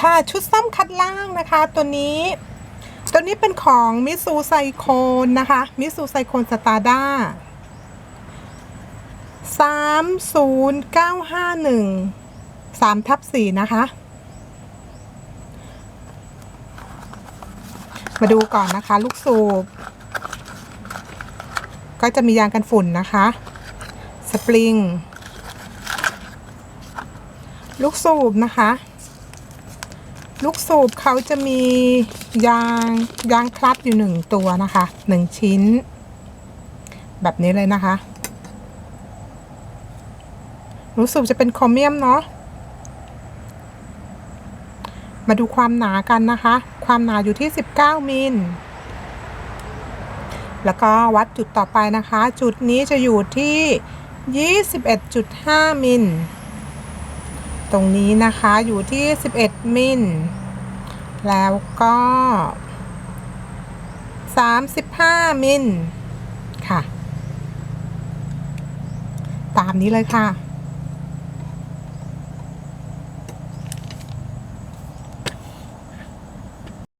ค่ะชุดซ่อมคัดล่างนะคะ ตัวนี้ตัวนี้เป็นของมิสูไซโคนนะคะมิสูไซโคนสตาร์ด้าสามศูนย์เก้าห้าหนึ่งสามทับสี่นะคะ มาดูก่อนนะคะ ลูกสูบ ก็จะมียางกันฝุ่นนะคะ สปริง ลูกสูบนะคะ ลูกสูบเขาจะมียางยางคลัตช์อยู่หนึ่งตัวนะคะหนึ่งชิ้น แบบนี้เลยนะคะ ลูกสูบจะเป็นโครเมียมเนาะมาดูความหนากันนะคะ ความหนาอยู่ที่ 19 มิล แล้วก็วัดจุดต่อไปนะคะ จุดนี้จะอยู่ที่ 21.5 มิล ตรงนี้นะคะอยู่ที่ 11 มิล แล้วก็ 35 มิล ค่ะ ตามนี้เลยค่ะ